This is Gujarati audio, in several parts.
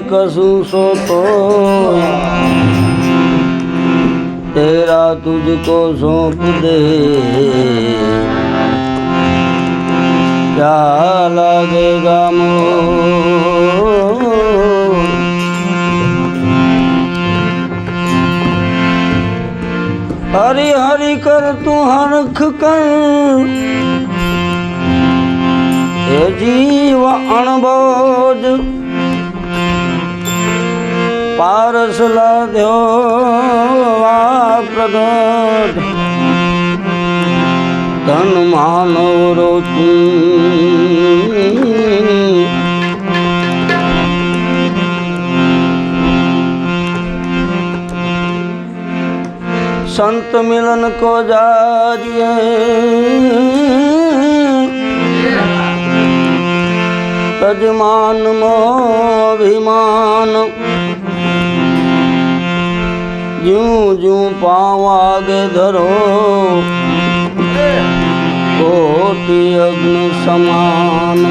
કશું સોતો તેરા તુજકો સોંપ દે. ક્યા લાગેગા મો હરી હરી કર તું હરખ કર એ જીવ અણબોધ પારસ લાદ્યો આ પ્રગટ. ધન માનવ સંત મિલન કો જાજિએ. તજમાન મોભિમાન જ્યું જ્યું પાવાગે ધરો. કોટી અગ્નિ સમાન.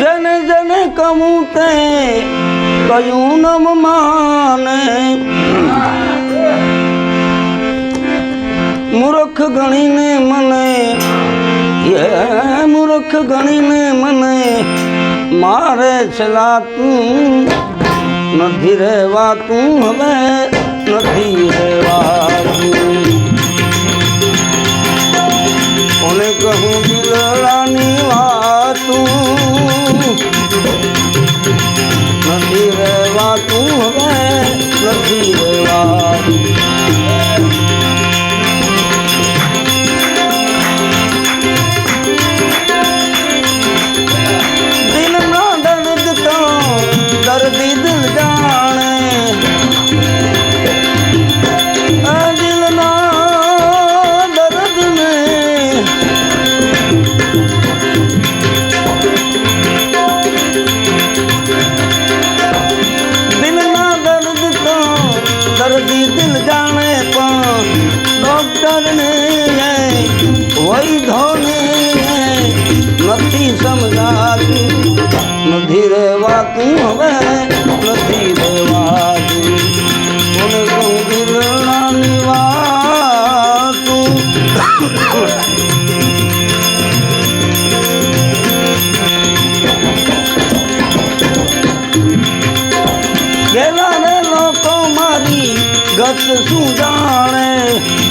જને જને કમું તે કયું નમ માને. મૂર્ખ ગણીને મને એ મૂર્ખ ગણીને મને મારે છલા તું નથી રહેવાતું હવે નથી રહેવાતું. દર્દી દિલ જાણે. દર્દી દિલ જાણે પણ ડોક્ટર ને ગત શું જાણે?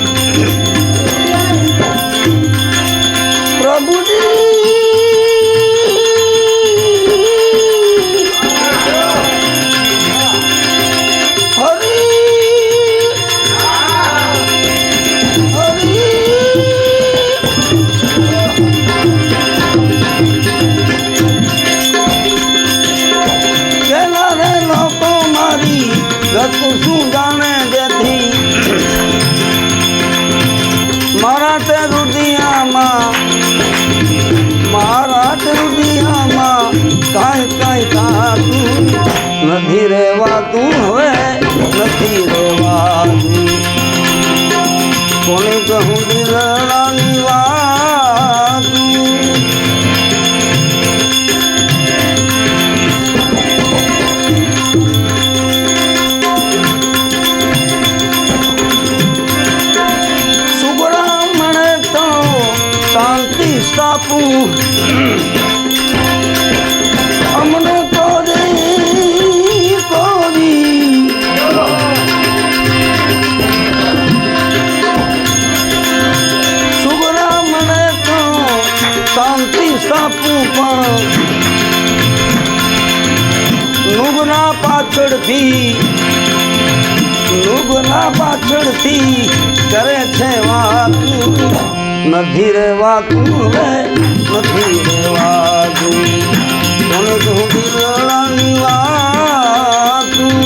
શાંતિ સાપું પણ. નુગના પાછળથી નુગના પાછળથી કરે છે વાતું નથી રહેવાતું રે, નથી કોને કહું દિલડાની વાતું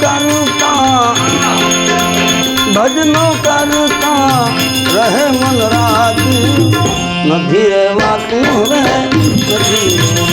કરતા ભજનો કરતા રહે મન રાતી નથી રહેવાતું રે નથી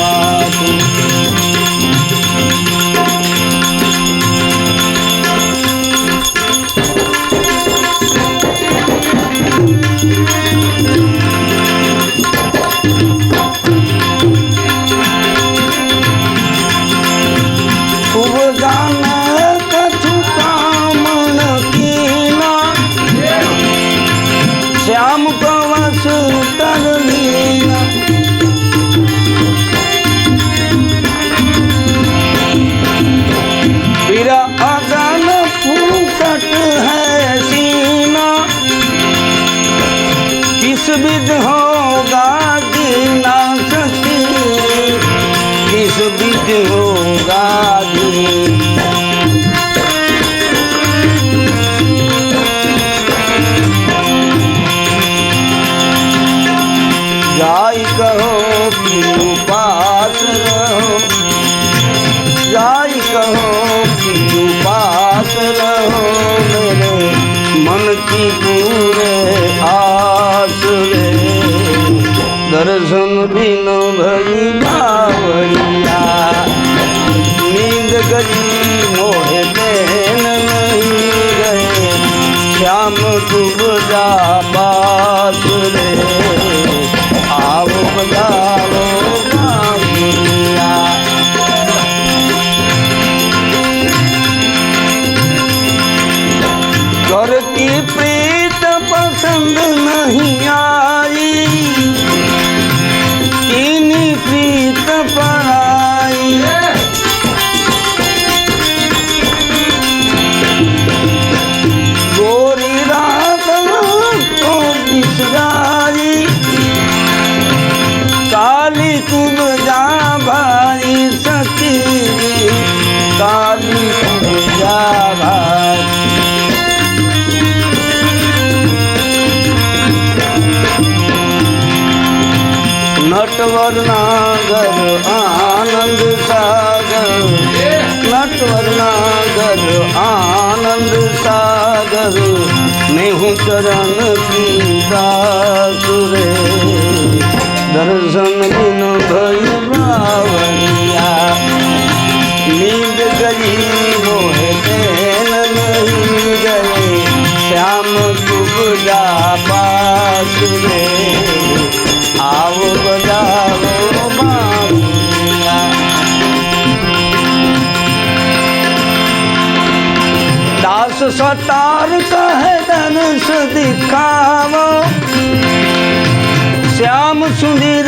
उपास रहो मेरे मन की पूजा નટવરના ઘર આનંદ સાગર નટવરના ઘર આનંદ સાગર મેં હું ચરણ પીતા સુરે દર્શન બિન ભય રાવણ અવતાર કહે ધનુષ દિખાવો શ્યામ સુંદર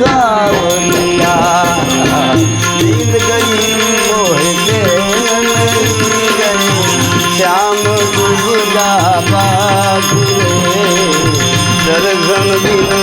ગાવૈયા દિલ ગઈ મોહ કે શ્યામ ગુરુ ગાવા ગુરે દર્શન દિન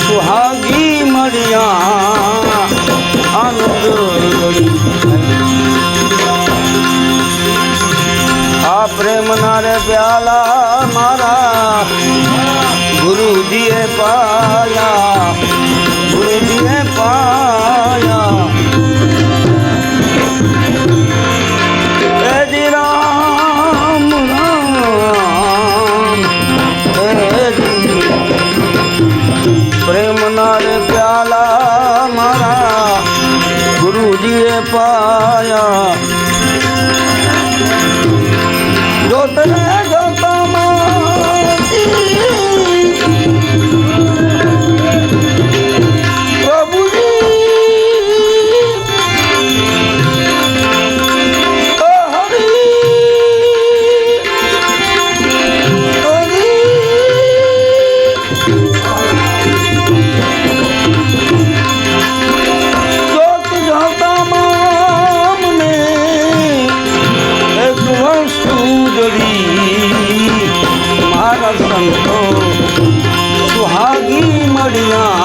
સુહાગી મળ્યા આનંદ આ પ્રેમના રે પ્યાલા મારા ગુરુજીએ પાયા ગુરુજીએ પાયા સુહાગી